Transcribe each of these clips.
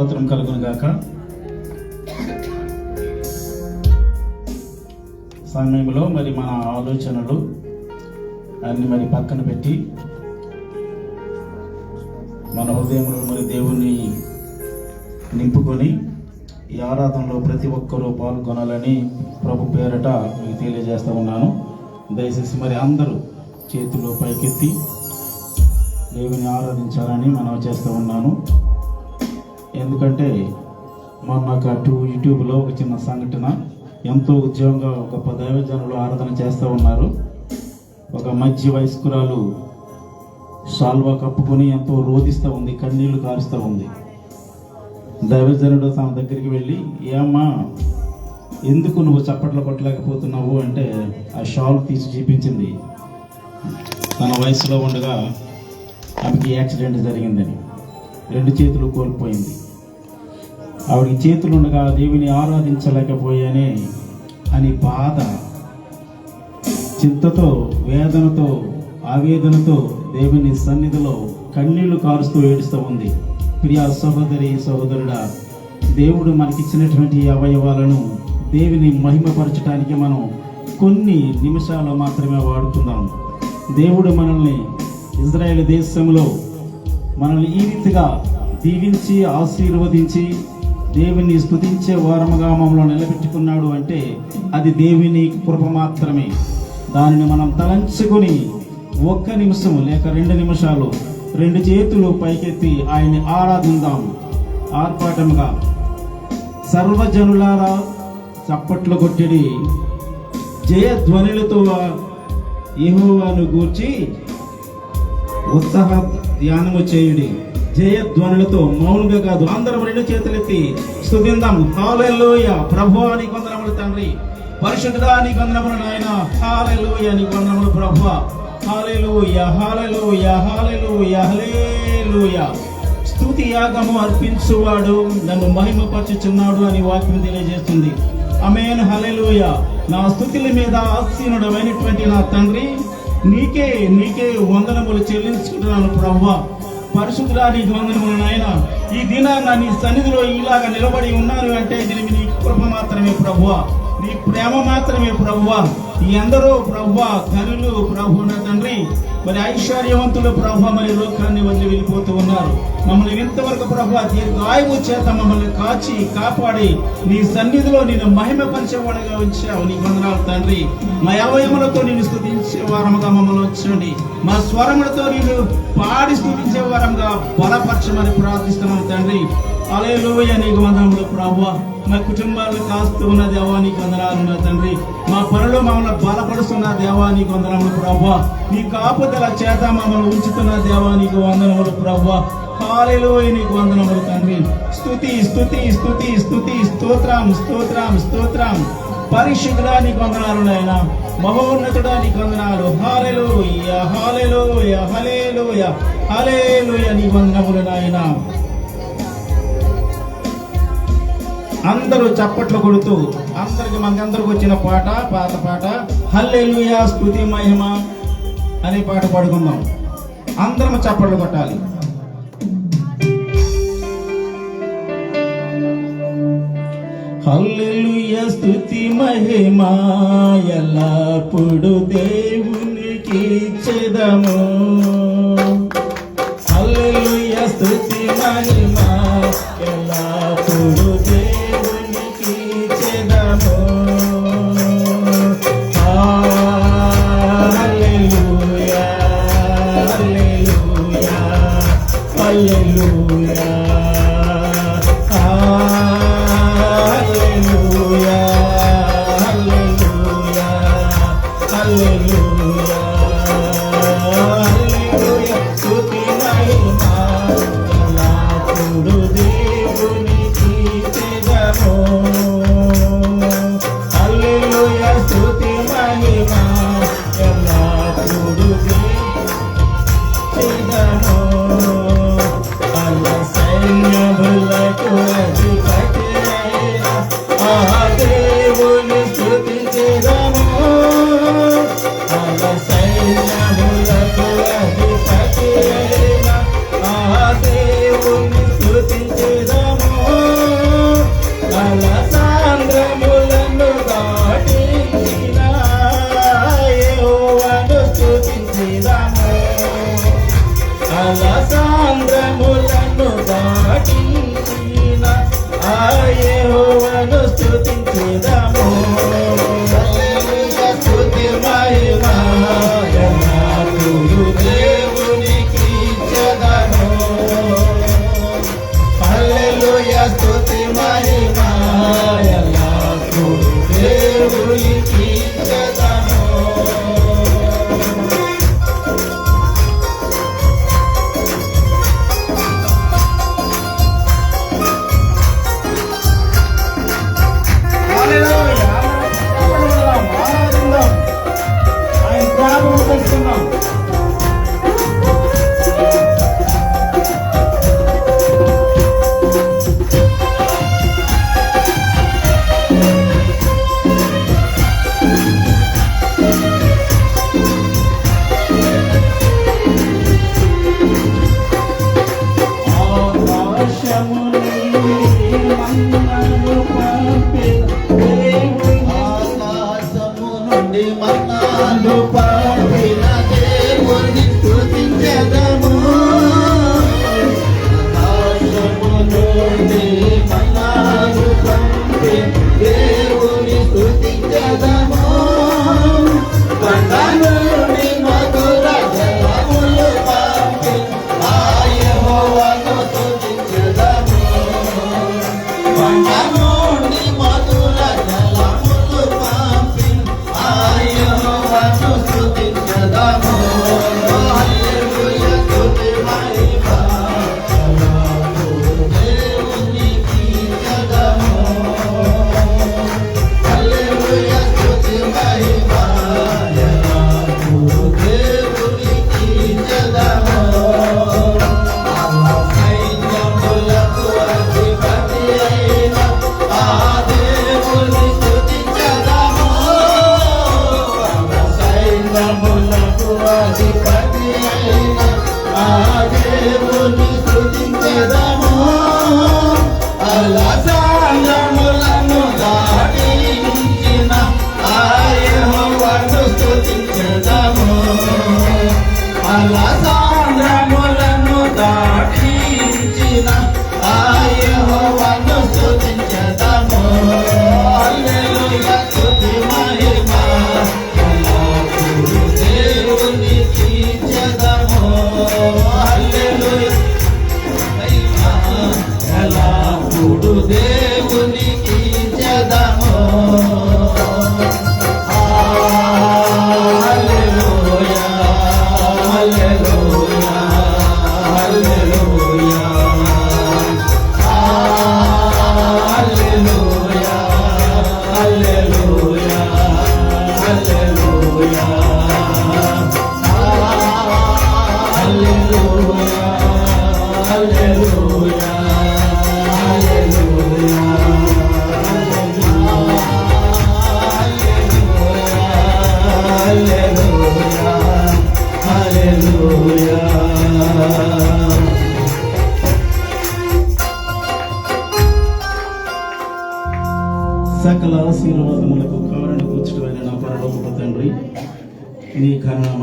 స్తోత్రం కలుగును గాక సమయంలో మరి మన ఆలోచనలు అన్ని మరి పక్కన పెట్టి మన హృదయంలో మరి దేవుణ్ణి నింపుకొని ఈ ఆరాధనలో ప్రతి ఒక్కరూ పాల్గొనాలని ప్రభు పేరట మీకు తెలియజేస్తూ ఉన్నాను. దయచేసి మరి అందరూ చేతులు పైకెత్తి దేవుని ఆరాధించాలని మనం చేస్తూ ఉన్నాను. ఎందుకంటే మొన్న ఒక టూ యూట్యూబ్లో ఒక చిన్న సంఘటన. ఎంతో ఉద్యోగంగా గొప్ప జనులు ఆరాధన చేస్తూ ఉన్నారు. ఒక మధ్య వయస్కురాలు షాల్వా కప్పుకొని ఎంతో రోధిస్తూ ఉంది కన్నీళ్ళు కారుస్తూ ఉంది. దైవజనుడు తన దగ్గరికి వెళ్ళి ఏమ్మా ఎందుకు నువ్వు చప్పట్లు కొట్టలేకపోతున్నావు? అంటే ఆ షాల్ తీసి చూపించింది. తన వయసులో ఉండగా ఆమెకి యాక్సిడెంట్ జరిగిందని. రెండు చేతులు కోల్పోయింది. ఆవిడికి చేతులు ఉండగా దేవుని ఆరాధించలేకపోయానే అని బాధ చింతతో వేదనతో ఆవేదనతో దేవుని సన్నిధిలో కన్నీళ్ళు కారుస్తూ ఏడుస్తూ ఉంది. ప్రియా సహోదరి సహోదరుడా దేవుడు మనకిచ్చినటువంటి అవయవాలను దేవుని మహిమపరచడానికి మనం కొన్ని నిమిషాలు మాత్రమే వాడుకుందాం దేవుడు మనల్ని ఇజ్రాయెల్ దేశంలో మనల్ని ఈ రీతిగా దీవించి ఆశీర్వదించి దేవుని స్థుతించే వారముగా మమ్మల్ని నిలబెట్టుకున్నాడు అంటే అది దేవుని కృప మాత్రమే. దానిని మనం తలంచుకొని ఒక్క నిమిషం లేక రెండు నిమిషాలు రెండు చేతులు పైకెత్తి ఆయన్ని ఆరాధిందాం ఆర్పాటముగా సర్వజనులారా చప్పట్లు కొట్టడి. జయధ్వనులతో యెహోవాను గూర్చి ఉత్సాహ ధ్యానము చేయుడి జయధ్వనులతో మౌనంగా కాదు. అందరం రెండు చేతులెత్తి స్థుతిందాం హాలెల్లోయ ప్రభు అని కొందరములు తండ్రి. పరిశుద్ధుడా నీ కొందరములు నాయన. హాలెల్లోయ నీ కొందరములు ప్రభు హాలెలూయ హాలెలూయ హాలెలూయ హల్లెలూయ. స్థుతి యాగము అర్పించువాడు. నన్ను మహిమపరచుచున్నాడు అని వాక్యం తెలియజేస్తుంది. అమేన్ హల్లెలూయ. నా స్థుతుల మీద ఆసీనుడమైనటువంటి నా తండ్రి. నీకే నీకే వందనములు చెల్లించుకుంటున్నాను ప్రభు. పరిశుద్ధుడా నీకు వందనములు నాయన. ఈ దినాన నీ సన్నిధిలో ఇలాగ నిలబడి ఉన్నాను అంటే దీనికి నీ కృప మాత్రమే ప్రభువ నీ ప్రేమ మాత్రమే ప్రభువ ఎందరో అందరూ ప్రభువా కనులు ప్రభు నా తండ్రి. మరి ఐశ్వర్యవంతులు ప్రభు మరి లోకాన్ని వదిలి వెళ్ళిపోతూ ఉన్నారు. మమ్మల్ని ఇంతవరకు ప్రభు దీర్ఘాయువు చేత మమ్మల్ని కాచి కాపాడి నీ సన్నిధిలో నేను మహిమపరిచేవాడుగా ఉంచావు. నీ వందనాలు తండ్రి. మా అవయములతో నేను స్థుతించే వారముగా మమ్మల్ని వచ్చండి. మా స్వరములతో నేను పాడి స్థుతించే వారంగా బలపరచమని ప్రార్థిస్తున్నాను తండ్రి. అలయలోయ నీకు వందనములు ప్రభు మా కుటుంబాలను కాస్తూ ఉన్న దేవా నీకు వందనాలు నా తండ్రి. మా పనులు మమ్మల్ని బలపడుస్తున్న దేవా నీకు వందనములు ప్రభు నీ కాపుదల చేత మమ్మల్ని ఉంచుతున్న దేవా నీకు వందనములు ప్రభు హాలేలోయ నీకు వందనములు తండ్రి. స్థుతి స్తుతి స్థుతి స్థుతి స్తోత్రం స్తోత్రం స్తోత్రం. పరిశుద్ధుడా నీకు వందనాలు నాయన. మహోన్నతుడా నీకు వందనాలు. హాలెలోయ హాలెలోయ హలేలోయ హలేలోయ నీ వందనములు నాయన. అందరూ చప్పట్లు కొడుతూ అందరికి మనకందరికి వచ్చిన పాట పాత పాట. హల్లెలూయా స్తుతి మహిమ అనే పాట పాడుకుందాం. అందరం చప్పట్లు కొట్టాలి. హల్లెలూయా స్తుతి మహిమ ఎల్లప్పుడు దేవునికి చెదము హల్లెలూయా స్తుతి మహిమ ఎల్లప్పుడు హల్లెలూయా హల్లెలూయా దేవుని స్థుతించదము అలా సైన్యములకు అధిపతి అయిన ఆ దేవుని స్థుతించదము అలా సాంద్రములను దాటిన యోవను స్థుతించదము అలా సాంద్రములను దాటిన యెహోవాను స్తుతించుదాము. హల్లెలూయా స్తుతి మహిమ యహోవాకు దేవునికి ఇచ్చేదాము హల్లెలూయా స్తుతి మహిమ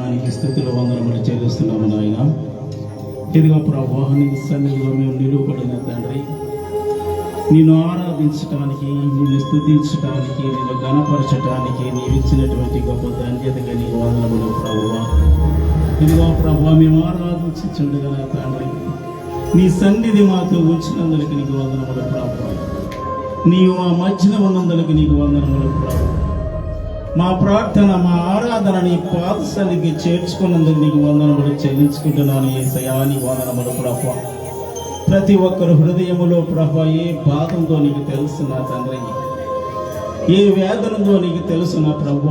కరుణామానికి స్థుతుల వందనములు చెల్లిస్తున్నాము నాయన. ఇదిగో ప్రభా నీ సన్నిధిలో మేము నిలువబడిన తండ్రి. నేను ఆరాధించటానికి నిన్ను స్థుతించటానికి నిన్ను గణపరచటానికి నీవు ఇచ్చినటువంటి గొప్ప ధన్యతగా నీ వందనములు ప్రభువా. ఇదిగో ప్రభా మేము ఆరాధించుండగా తండ్రి. నీ సన్నిధి మాతో ఉంచినందుకు నీకు వందనములు ప్రభు నీవు మా మధ్యన ఉన్నందులకు నీకు వందనములు ప్రభు మా ప్రార్థన మా ఆరాధన నీ చేర్చుకున్నందుకు నీకు వందనములు చెల్లించుకుంటున్నాను ఏ సయాని వందనములు ప్రభా. ప్రతి ఒక్కరు హృదయములో ప్రభా ఏ బాధంతో నీకు తెలుసు నా తండ్రి? ఏ వేదనతో నీకు తెలుసు నా ప్రభు?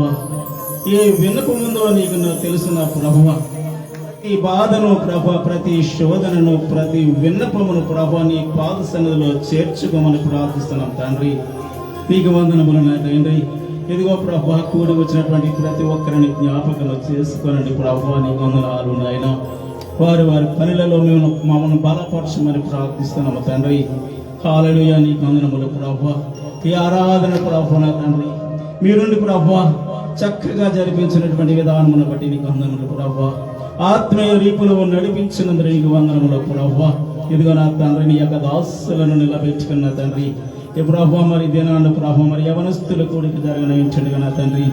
ఏ వినపముందో నీకు నాకు తెలుసు నా ప్రభు? ఈ బాధను ప్రభ ప్రతి శోధనను ప్రతి విన్నపమును ప్రభ నీ పాద సన్నిధిలో చేర్చుకోమని ప్రార్థిస్తున్నాం తండ్రి. నీకు వందనములు నా తండ్రి. ఇదిగో ప్రభ కూడి వచ్చినటువంటి ప్రతి ఒక్కరిని జ్ఞాపకం చేసుకోనండి ప్రభా నీ వందనాలు నాయన. వారి వారి పనులలో మేము మమ్మల్ని బలపరచమని ప్రార్థిస్తున్నాము తండ్రి. హాలలుయ నీ వందనములు ప్రభా. ఈ ఆరాధన ప్రభా నా తండ్రి. మీరుండి ప్రభా చక్కగా జరిపించినటువంటి విధానమును బట్టి నీకు వందనములు ప్రభా. ఆత్మీయ రీపులు నడిపించినందుకు నీకు వందనములు ప్రభా. ఇదిగో నా తండ్రి నీ యొక్క దాసులను నిలబెట్టుకున్న తండ్రి. ప్రభా మరి దినాన్ని ప్రభా మరి యవనస్తుల కూడికి జరగనించండి నా తండ్రి.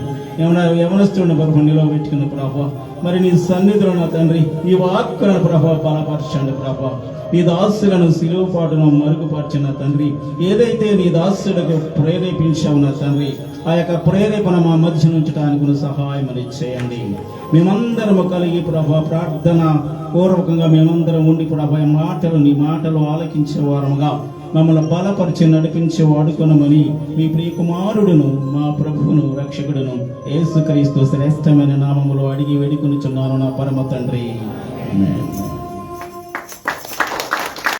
ఏమన్నా యవనస్తుడిని ప్రభు నిలవబెట్టుకున్న ప్రభా. మరి నీ సన్నిధిలో నా తండ్రి ఈ వాక్కులను ప్రభావ బలపరచండి ప్రభా. నీ దాసులను సిలువపాటును మరుగుపరిచిన తండ్రి. ఏదైతే నీ దాసులకు ప్రేరేపించావు నా తండ్రి ఆ యొక్క ప్రేరేపణ మా మధ్య ఉంచడానికి సహాయం అని చేయండి. మేమందరము కలిగి ప్రభా ప్రార్థన పూర్వకంగా మేమందరం ఉండి ప్రభా మాటలు నీ మాటలు ఆలకించే వారముగా మమ్మల్ని బలపరిచి నడిపించి వాడుకొనమని మీ ప్రియకుమారుడును మా ప్రభువును రక్షకుడును యేసుక్రీస్తు శ్రేష్టమైన నామములో అడిగి వేడుకొనిచున్నాను నా పరమ తండ్రి.